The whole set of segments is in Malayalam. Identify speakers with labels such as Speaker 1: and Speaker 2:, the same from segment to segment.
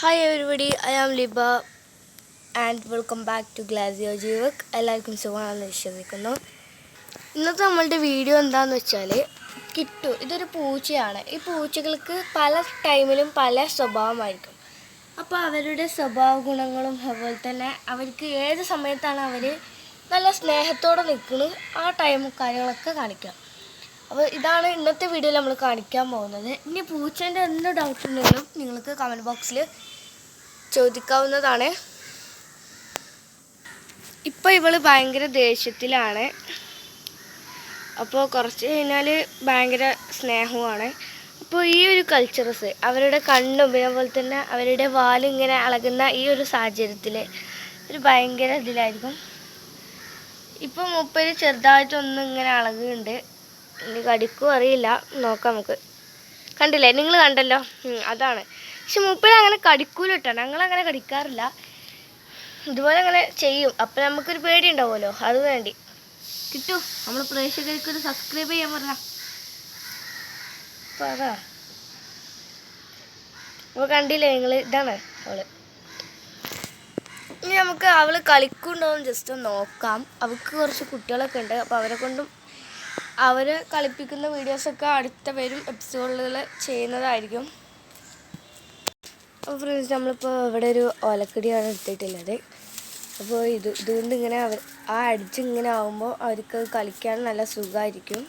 Speaker 1: Hi everybody I am Liba and welcome back to ഗ്ലാസിയോ ജീവക് എല്ലാവർക്കും സുഖമാണെന്ന് വിശ്വസിക്കുന്നു. ഇന്നത്തെ നമ്മളുടെ വീഡിയോ എന്താണെന്ന് വെച്ചാൽ കിട്ടു ഇതൊരു പൂച്ചയാണ്. ഈ പൂച്ചകൾക്ക് പല ടൈമിലും പല സ്വഭാവമായിരിക്കും. അപ്പോൾ അവരുടെ സ്വഭാവ ഗുണങ്ങളും അതുപോലെ തന്നെ അവർക്ക് ഏത് സമയത്താണ് അവർ നല്ല സ്നേഹത്തോടെ നിൽക്കുന്നത് ആ ടൈമും കാര്യങ്ങളൊക്കെ കാണിക്കാം അപ്പോൾ ഇതാണ് ഇന്നത്തെ വീഡിയോയിൽ നമ്മൾ കാണിക്കാൻ പോകുന്നത്. ഇനി പൂച്ചേന്റെ എന്ത് ഡൗട്ട് ഉണ്ടെങ്കിലും നിങ്ങൾക്ക് കമന്റ് ബോക്സിൽ ചോദിക്കാവുന്നതാണ്. ഇപ്പോൾ ഇവൾ ഭയങ്കര ദേഷ്യത്തിലാണ്. അപ്പോൾ കുറച്ച് കഴിഞ്ഞാൽ ഭയങ്കര സ്നേഹവുമാണ്. അപ്പോൾ ഈ ഒരു കൾച്ചറസ് അവരുടെ കണ്ണും അതേപോലെ തന്നെ അവരുടെ വാലും ഇങ്ങനെ ഇളകുന്ന ഈ ഒരു സാഹചര്യത്തിൽ ഒരു ഭയങ്കര ഇതിലായിരിക്കും. ഇപ്പം മുപ്പര് ചെറുതായിട്ടൊന്നും ഇങ്ങനെ അളകുന്നുണ്ട്. ഇനി കടിക്കും അറിയില്ല. നോക്കാം നമുക്ക്. കണ്ടില്ലേ? നിങ്ങൾ കണ്ടല്ലോ? അതാണ്. പക്ഷെ മൂപ്പര് അങ്ങനെ കടിക്കൂല കേട്ടോ ഞങ്ങൾ അങ്ങനെ കടിക്കാറില്ല. ഇതുപോലെ അങ്ങനെ ചെയ്യും. അപ്പം നമുക്കൊരു പേടി ഉണ്ടാവുമല്ലോ അത് വേണ്ടി. കിട്ടു. നമ്മൾ പ്രേക്ഷകർക്ക് ഒരു സബ്സ്ക്രൈബ് ചെയ്യാൻ പറഞ്ഞ. പറ അപ്പോൾ കണ്ടില്ലേ നിങ്ങൾ ഇതാണ് അവൾ. ഇനി നമുക്ക് അവൾ കളിക്കുന്നുണ്ടോയെന്ന് ജസ്റ്റ് ഒന്ന് നോക്കാം. അവൾക്ക് കുറച്ച് കുട്ടികളൊക്കെ ഉണ്ട്. അപ്പോൾ അവരെ കൊണ്ടും അവർ കളിപ്പിക്കുന്ന വീഡിയോസൊക്കെ അടുത്ത വരും. എപ്പിസോഡുകൾ ചെയ്യുന്നതായിരിക്കും. അപ്പോൾ ഫ്രണ്ട്സ് നമ്മളിപ്പോൾ ഇവിടെ ഒരു ഓലക്കടിയാണ് എടുത്തിട്ടുള്ളത്. അപ്പോൾ ഇത് ഇതുകൊണ്ട് ഇങ്ങനെ അവർ ആ അടിച്ച് ഇങ്ങനെ ആവുമ്പോൾ അവർക്ക് കളിക്കാൻ നല്ല സുഖമായിരിക്കും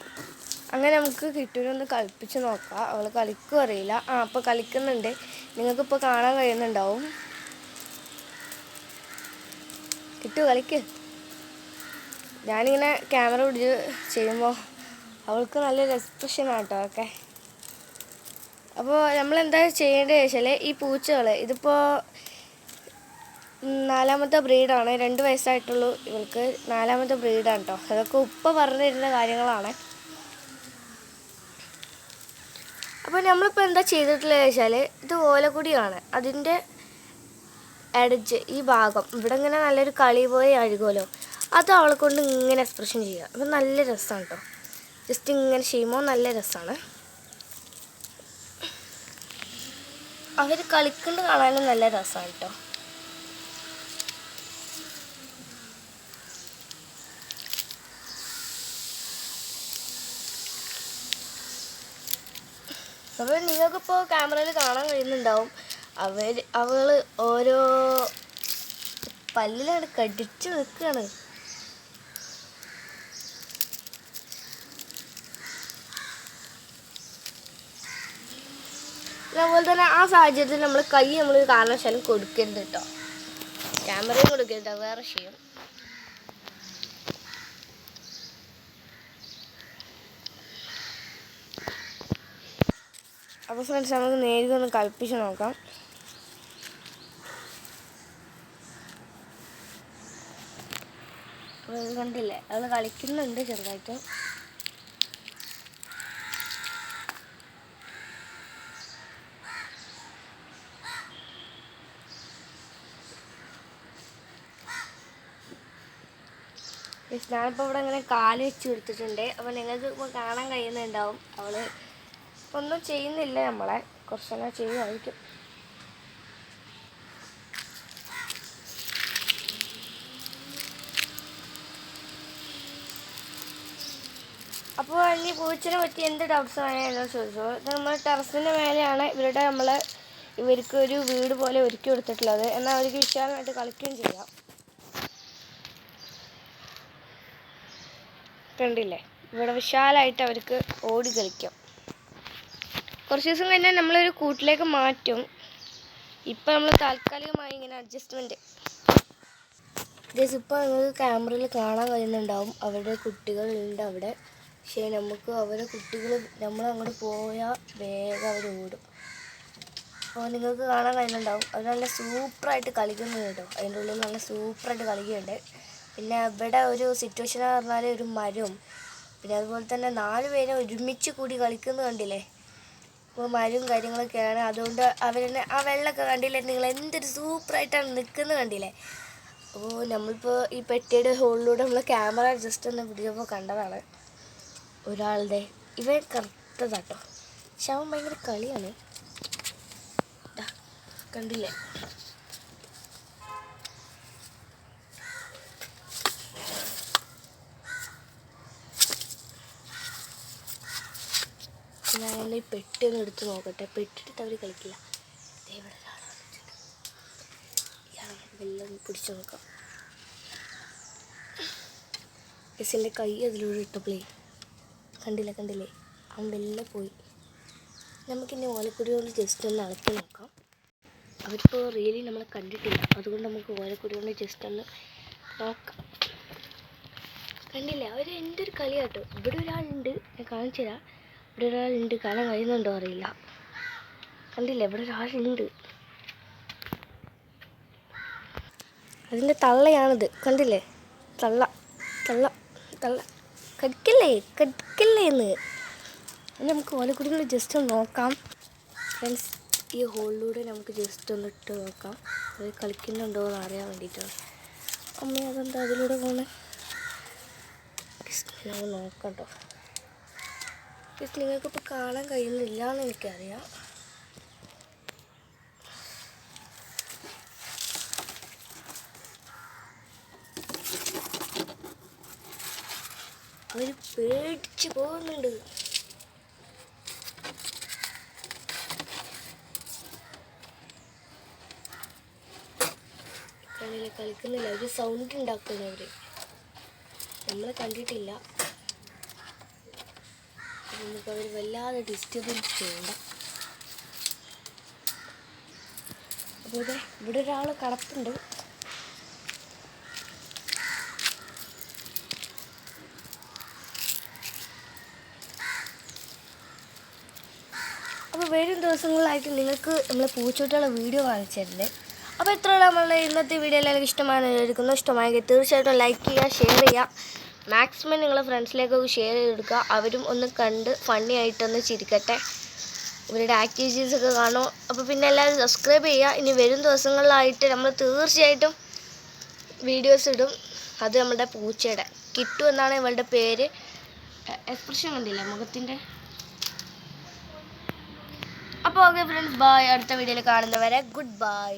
Speaker 1: അങ്ങനെ നമുക്ക് കിട്ടുമെന്നൊന്ന് കളിപ്പിച്ച് നോക്കാം. അവൾ കളിക്കും അറിയില്ല. ആ അപ്പോൾ കളിക്കുന്നുണ്ട്. നിങ്ങൾക്കിപ്പോൾ കാണാൻ കഴിയുന്നുണ്ടാവും. കിട്ടു കളിക്ക്. ഞാനിങ്ങനെ ക്യാമറ പിടിച്ച് ചെയ്യുമ്പോൾ അവൾക്ക് നല്ലൊരു എക്സ്പ്രഷനാണ് ഒക്കെ അപ്പോൾ നമ്മൾ എന്താ ചെയ്യേണ്ടത് വെച്ചാൽ ഈ പൂച്ചകൾ ഇതിപ്പോൾ നാലാമത്തെ ബ്രീഡാണ്. രണ്ട് വയസ്സായിട്ടുള്ളൂ. ഇവൾക്ക് നാലാമത്തെ ബ്രീഡാണ് കേട്ടോ അതൊക്കെ ഉപ്പ പറഞ്ഞിരുന്ന കാര്യങ്ങളാണ്. അപ്പോൾ നമ്മളിപ്പോൾ എന്താ ചെയ്തിട്ടുള്ളത് വെച്ചാൽ ഇത് ഓലക്കുടിയാണ്. അതിന്റെ എഡജ് ഈ ഭാഗം. ഇവിടെ ഇങ്ങനെ നല്ലൊരു കളി പോയി അഴുകുമല്ലോ അത് അവളെ കൊണ്ട് ഇങ്ങനെ എക്സ്പ്രഷൻ ചെയ്യുക. അപ്പോൾ നല്ല രസമാണ് കേട്ടോ ജസ്റ്റ് ഇങ്ങനെ ചെയ്യുമ്പോൾ നല്ല രസമാണ് അവർ കളിക്കുന്നത് കാണാനും നല്ല രസമാണ് കേട്ടോ അപ്പോൾ നിങ്ങൾക്കിപ്പോൾ ക്യാമറയിൽ കാണാൻ കഴിയുന്നുണ്ടാവും. അവർ അവൾ ഓരോ പല്ലിലാണ് കടിച്ചു നിൽക്കുകയാണ് അതുപോലെ തന്നെ ആ സാഹചര്യത്തിൽ നമ്മൾ കൈ നമ്മൾ കാരണവശാലും കൊടുക്കരുത് കേട്ടോ ക്യാമറയും കൊടുക്കരുത് വേറെ ചെയ്യും അപ്പോൾ ഫ്രണ്ട്സ് നമുക്ക് നേരിട്ട് ഒന്ന് കൽപ്പിച്ച് നോക്കാം. കണ്ടില്ലേ? അത് കളിക്കുന്നുണ്ട് ചെറുതായിട്ട്. ഞാനിപ്പോൾ ഇവിടെ ഇങ്ങനെ കാൽ വെച്ച് കൊടുത്തിട്ടുണ്ട് അപ്പോൾ നിങ്ങൾക്ക് ഇപ്പോൾ കാണാൻ കഴിയുന്നുണ്ടാവും. അവൾ ഒന്നും ചെയ്യുന്നില്ല നമ്മളെ. കുറച്ചെണ്ണ ചെയ്യുമായിരിക്കും അപ്പോൾ ഇനി പൂച്ചനെ പറ്റി എന്ത് ഡൗട്ട്സ് വേണമെന്ന് ചോദിച്ചു? ഇത് നമ്മൾ ടെറസിന്റെ മേലെയാണ് ഇവരുടെ നമ്മൾ ഇവർക്ക് ഒരു വീട് പോലെ ഒരുക്കി കൊടുത്തിട്ടുള്ളത്. എന്നാൽ അവർക്ക് വിശാലമായിട്ട് കളിക്കുകയും ചെയ്യാം. കണ്ടില്ലേ? ഇവിടെ വിശാലമായിട്ട് അവർക്ക് ഓടി കളിക്കാം. കുറച്ച് ദിവസം കഴിഞ്ഞാൽ നമ്മളൊരു കൂട്ടിലേക്ക് മാറ്റും. ഇപ്പം നമ്മൾ താൽക്കാലികമായി ഇങ്ങനെ അഡ്ജസ്റ്റ്മെന്റ് ഗസ് ഇപ്പോൾ നിങ്ങൾക്ക് ക്യാമറയിൽ കാണാൻ കഴിയുന്നുണ്ടാവും. അവരുടെ കുട്ടികളുണ്ട് അവിടെ. പക്ഷേ നമുക്ക് അവരുടെ കുട്ടികൾ നമ്മൾ അങ്ങോട്ട് പോയാൽ വേഗം അവർ ഓടും. അപ്പോൾ നിങ്ങൾക്ക് കാണാൻ കഴിയുന്നുണ്ടാവും. അവർ നല്ല സൂപ്പറായിട്ട് കളിക്കുന്നുണ്ട് കേട്ടോ. അതിന്റെ ഉള്ളിൽ നല്ല സൂപ്പറായിട്ട് കളിക്കുന്നുണ്ട്. പിന്നെ ഇവിടെ ഒരു സിറ്റുവേഷൻ എന്ന് പറഞ്ഞാൽ ഒരു മരവും പിന്നെ അതുപോലെ തന്നെ നാല് പേരെ ഒരുമിച്ച് കൂടി കളിക്കുന്നത് കണ്ടില്ലേ? അപ്പോൾ മരവും കാര്യങ്ങളൊക്കെയാണ്. അതുകൊണ്ട് അവരെന്നെ ആ വെള്ളമൊക്കെ കണ്ടില്ലേ? നിങ്ങൾ എന്തൊരു സൂപ്പറായിട്ടാണ് നിൽക്കുന്നത് കണ്ടില്ലേ? അപ്പോൾ നമ്മളിപ്പോൾ ഈ പെട്ടിയുടെ ഹോളിലൂടെ നമ്മൾ ക്യാമറ ജസ്റ്റ് ഒന്ന് പിടിച്ചപ്പോൾ കണ്ടതാണ്. ഒരാളുടെ ഇവൻ കറുത്തതാട്ടോ. പക്ഷെ അവൻ ഭയങ്കര കളിയാണ്. കണ്ടില്ലേ? ഞാൻ ഈ പെട്ടി ഒന്ന് എടുത്ത് നോക്കട്ടെ. പെട്ടിട്ട് അവർ കളിക്കില്ല. ഇവിടെ പിടിച്ചു നോക്കാം. എസിന്റെ കൈ അതിലൂടെ ഇട്ടപ്പോളേ കണ്ടില്ല കണ്ടില്ലേ? അവൻ വെള്ളം പോയി. നമുക്കിനി ഓലക്കുടി കൊണ്ട് ജസ്റ്റ് ഒന്ന് അളക്കി നോക്കാം. അവരിപ്പോൾ റിയലി നമ്മളെ കണ്ടിട്ടില്ല. അതുകൊണ്ട് നമുക്ക് ഓലക്കുടി കൊണ്ട് ജസ്റ്റ് ഒന്ന് നോക്കാം. കണ്ടില്ലേ? അവർ എന്റെ ഒരു കളി കേട്ടോ ഇവിടെ ഒരാളുണ്ട്. ഞാൻ കാണിച്ചു തരാം ഇവിടെ ഒരാളുണ്ട് കാണാൻ കഴിയുന്നുണ്ടോ അറിയില്ല. കണ്ടില്ലേ? ഇവിടെ ഒരാളുണ്ട് അതിന്റെ തള്ളയാണിത്. കണ്ടില്ലേ? തള്ള തള്ള തള്ള. കടിക്കല്ലേ? കടിക്കല്ലേ എന്ന്. അത് നമുക്ക് ഓലക്കുടികൾ ജസ്റ്റ് ഒന്ന് നോക്കാം. ഫ്രണ്ട്സ് ഈ ഹോളിലൂടെ നമുക്ക് ജസ്റ്റ് ഒന്ന് ഇട്ട് നോക്കാം. അത് കളിക്കുന്നുണ്ടോ എന്ന് അറിയാൻ വേണ്ടിയിട്ടാണ്. അമ്മ അതെന്താ അതിലൂടെ പോണേ? ജസ്റ്റ് നിങ്ങൾക്ക് നിങ്ങൾക്കിപ്പോൾ കാണാൻ കഴിയുന്നില്ല എന്ന് എനിക്കറിയാം. അവർ പേടിച്ച് പോകുന്നുണ്ട്. കളിക്കുന്നില്ല. ഒരു സൗണ്ട് ഉണ്ടാക്കുന്നു അവർ. നമ്മളെ കണ്ടിട്ടില്ല. നമുക്ക് അവർ വല്ലാതെ ഡിസ്റ്റർബൻസ് ചെയ്യണ്ട. അപ്പോൾ ഇവിടെ ഇവിടെ ഒരാൾ കടപ്പുണ്ട്. അപ്പോൾ വരും ദിവസങ്ങളിലായിട്ട് നിങ്ങൾക്ക് നമ്മൾ പൂച്ചോട്ടുള്ള വീഡിയോ കാണിച്ചു തരുന്നത് അപ്പോൾ ഇത്രയുള്ള നമ്മളുടെ ഇന്നത്തെ വീഡിയോ എല്ലാവർക്കും ഇഷ്ടമാണ് എടുക്കുന്നു ഇഷ്ടമായെങ്കിൽ തീർച്ചയായിട്ടും ലൈക്ക് ചെയ്യുക ഷെയർ ചെയ്യുക. മാക്സിമം നിങ്ങളെ ഫ്രണ്ട്സിലേക്കൊക്കെ ഷെയർ ചെയ്തെടുക്കുക. അവരും ഒന്ന് കണ്ട് ഫണ്ണി ആയിട്ടൊന്ന് ചിരിക്കട്ടെ. ഇവരുടെ ആക്ടിവിറ്റീസ് ഒക്കെ കാണും. അപ്പോൾ പിന്നെ എല്ലാവരും സബ്സ്ക്രൈബ് ചെയ്യുക. ഇനി വരും ദിവസങ്ങളിലായിട്ട് നമ്മൾ തീർച്ചയായിട്ടും വീഡിയോസ് ഇടും. അത് നമ്മുടെ പൂച്ചയുടെ. കിട്ടു എന്നാണ് ഇവളുടെ പേര്. എക്സ്പ്രഷൻ കണ്ടില്ല? മുഖത്തിന്റെ. അപ്പോൾ ഓക്കെ ഫ്രണ്ട്സ് ബായ് അടുത്ത വീഡിയോയിൽ കാണുന്നവരെ ഗുഡ് ബൈ